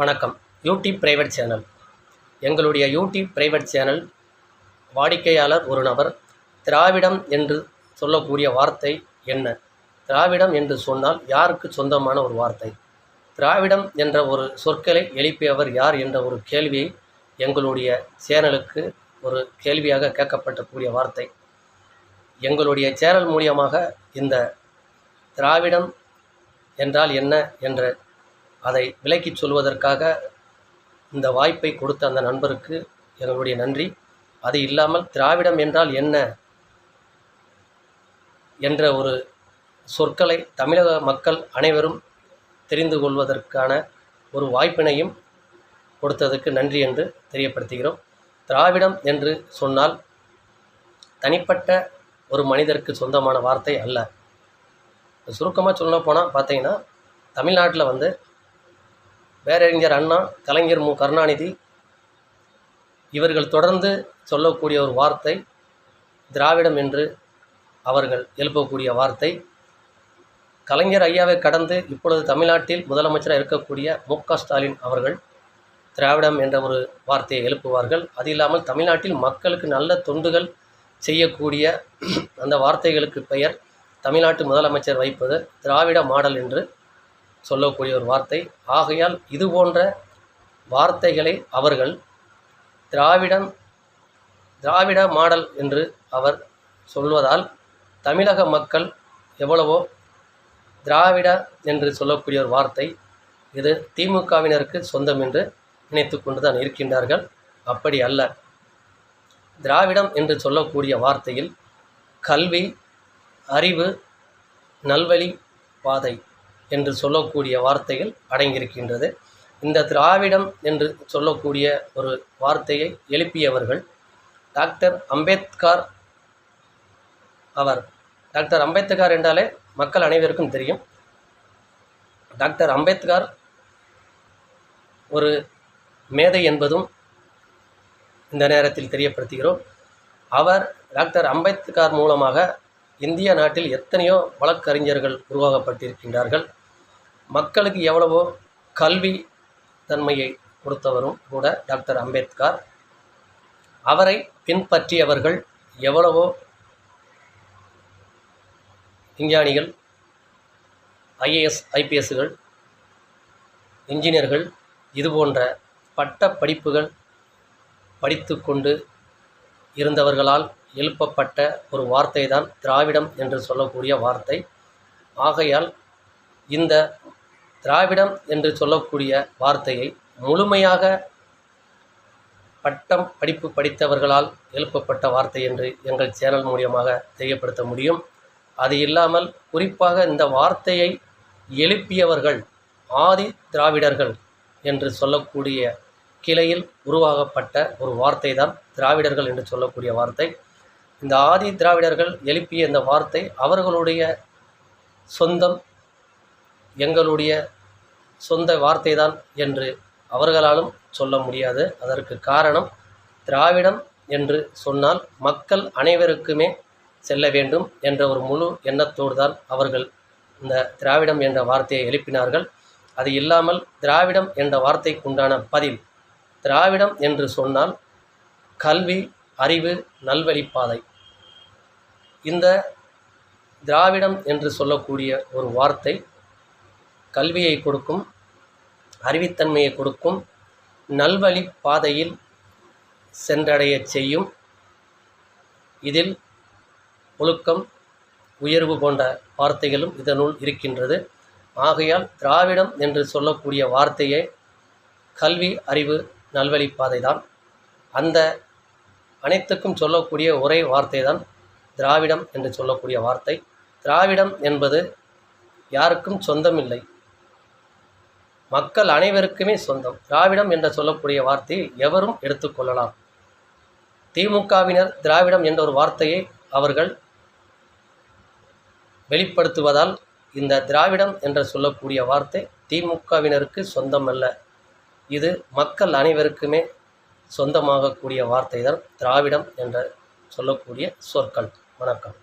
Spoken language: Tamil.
வணக்கம். YouTube private channel. எங்களுடைய யூடியூப் பிரைவேட் சேனல் வாடிக்கையாளர் ஒரு நபர். திராவிடம் என்று சொல்லக்கூடிய வார்த்தை என்ன? திராவிடம் என்று சொன்னால் யாருக்கு சொந்தமான ஒரு வார்த்தை? திராவிடம் என்ற ஒரு சொற்களை எழுப்பியவர் யார் என்ற ஒரு கேள்வியை எங்களுடைய சேனலுக்கு ஒரு கேள்வியாக கேட்கப்பட்டக்கூடிய வார்த்தை. எங்களுடைய சேனல் மூலியமாக இந்த திராவிடம் என்றால் என்ன என்ற அதை விலக்கி சொல்வதற்காக இந்த வாய்ப்பை கொடுத்த அந்த நண்பருக்கு எங்களுடைய நன்றி. அது இல்லாமல் திராவிடம் என்றால் என்ன என்ற ஒரு சொற்களை தமிழக மக்கள் அனைவரும் தெரிந்து கொள்வதற்கான ஒரு வாய்ப்பினையும் கொடுத்ததுக்கு நன்றி என்று தெரியப்படுத்துகிறோம். திராவிடம் என்று சொன்னால் தனிப்பட்ட ஒரு மனிதருக்கு சொந்தமான வார்த்தை அல்ல. சுருக்கமாக சொல்ல போனால் பார்த்தீங்கன்னா தமிழ்நாட்டில் வந்து பேரறிஞர் அண்ணா கலைஞர் மு. கருணாநிதி இவர்கள் தொடர்ந்து சொல்லக்கூடிய ஒரு வார்த்தை திராவிடம் என்று அவர்கள் எழுப்பக்கூடிய வார்த்தை. கலைஞர் ஐயாவை கடந்து இப்பொழுது தமிழ்நாட்டில் முதலமைச்சராக இருக்கக்கூடிய மு. ஸ்டாலின் அவர்கள் திராவிடம் என்ற ஒரு வார்த்தையை எழுப்புவார்கள். அது இல்லாமல் தமிழ்நாட்டில் மக்களுக்கு நல்ல தொண்டுகள் செய்யக்கூடிய அந்த வார்த்தைகளுக்கு பெயர் தமிழ்நாட்டு முதலமைச்சர் வைப்பது திராவிட மாடல் என்று சொல்லக்கூடிய ஒரு வார்த்தை. ஆகையால் இது போன்ற வார்த்தைகளை அவர்கள் திராவிடம் திராவிட மாடல் என்று அவர் சொல்வதால் தமிழக மக்கள் எவ்வளவோ திராவிட என்று சொல்லக்கூடிய ஒரு வார்த்தை. இது திமுகவினருக்கு சொந்தம் என்று நினைத்து கொண்டு தான் இருக்கின்றார்கள். அப்படி அல்ல. திராவிடம் என்று சொல்லக்கூடிய வார்த்தையில் கல்வி அறிவு நல்வழி பாதை என்று சொல்லக்கூடிய வார்த்தைகள் அடங்கியிருக்கின்றது. இந்த திராவிடம் என்று சொல்லக்கூடிய ஒரு வார்த்தையை எழுப்பியவர்கள் டாக்டர் அம்பேத்கர் அவர். டாக்டர் அம்பேத்கர் என்றாலே மக்கள் அனைவருக்கும் தெரியும். டாக்டர் அம்பேத்கர் ஒரு மேதை என்பதும் இந்த நேரத்தில் தெரியப்படுத்துகிறோம். அவர் டாக்டர் அம்பேத்கர் மூலமாக இந்திய நாட்டில் எத்தனையோ வழக்கறிஞர்கள் உருவாக்கப்பட்டிருக்கின்றார்கள். மக்களுக்கு எவ்வளவோ கல்வி தன்மையை கொடுத்தவரும் கூட டாக்டர் அம்பேத்கர். அவரை பின்பற்றியவர்கள் எவ்வளவோ விஞ்ஞானிகள் ஐஏஎஸ் ஐபிஎஸ்கள் இன்ஜினியர்கள் இது போன்ற பட்ட படிப்புகள் படித்து கொண்டு இருந்தவர்களால் எழுப்பப்பட்ட ஒரு வார்த்தை தான் திராவிடம் என்று சொல்லக்கூடிய வார்த்தை. ஆகையால் இந்த திராவிடம் என்று சொல்லக்கூடிய வார்த்தையை முழுமையாக பட்டம் படிப்பு படித்தவர்களால் எழுப்பப்பட்ட வார்த்தை என்று எங்கள் சேனல் மூலியமாக தெரியப்படுத்த முடியும். அது இல்லாமல் குறிப்பாக இந்த வார்த்தையை எழுப்பியவர்கள் ஆதி திராவிடர்கள் என்று சொல்லக்கூடிய கிளையில் உருவாகப்பட்ட ஒரு வார்த்தை தான் திராவிடர்கள் என்று சொல்லக்கூடிய வார்த்தை. இந்த ஆதி திராவிடர்கள் எழுப்பிய இந்த வார்த்தை அவர்களுடைய சொந்தம் எங்களுடைய சொந்த வார்த்தை தான் என்று அவர்களாலும் சொல்ல முடியாது. அதற்கு காரணம் திராவிடம் என்று சொன்னால் மக்கள் அனைவருக்குமே செல்ல வேண்டும் என்ற ஒரு முழு எண்ணத்தோடு தான் அவர்கள் இந்த திராவிடம் என்ற வார்த்தையை எழுப்பினார்கள். அது இல்லாமல் திராவிடம் என்ற வார்த்தைக்குண்டான பதில் திராவிடம் என்று சொன்னால் கல்வி அறிவு நல்வழிப்பாதை. இந்த திராவிடம் என்று சொல்லக்கூடிய ஒரு வார்த்தை கல்வியை கொடுக்கும் அறிவித்தன்மையை கொடுக்கும் நல்வழி பாதையில் சென்றடையச் செய்யும். இதில் ஒழுக்கம் உயர்வு போன்ற வார்த்தைகளும் இதனுள் இருக்கின்றது. ஆகையால் திராவிடம் என்று சொல்லக்கூடிய வார்த்தையே கல்வி அறிவு நல்வழிப்பாதை தான் அந்த அனைத்துக்கும் சொல்லக்கூடிய ஒரே வார்த்தை தான் திராவிடம் என்று சொல்லக்கூடிய வார்த்தை. திராவிடம் என்பது யாருக்கும் சொந்தமில்லை. மக்கள் அனைவருக்குமே சொந்தம். திராவிடம் என்று சொல்லக்கூடிய வார்த்தையை எவரும் எடுத்துக்கொள்ளலாம் திமுகவினர் திராவிடம் என்ற ஒரு வார்த்தையை அவர்கள் வெளிப்படுத்துவதால் இந்த திராவிடம் என்று சொல்லக்கூடிய வார்த்தை திமுகவினருக்கு சொந்தம் அல்ல இது மக்கள் அனைவருக்குமே சொந்தமாகக்கூடிய வார்த்தை தான் திராவிடம் என்ற சொல்லக்கூடிய சொற்கள். வணக்கம்.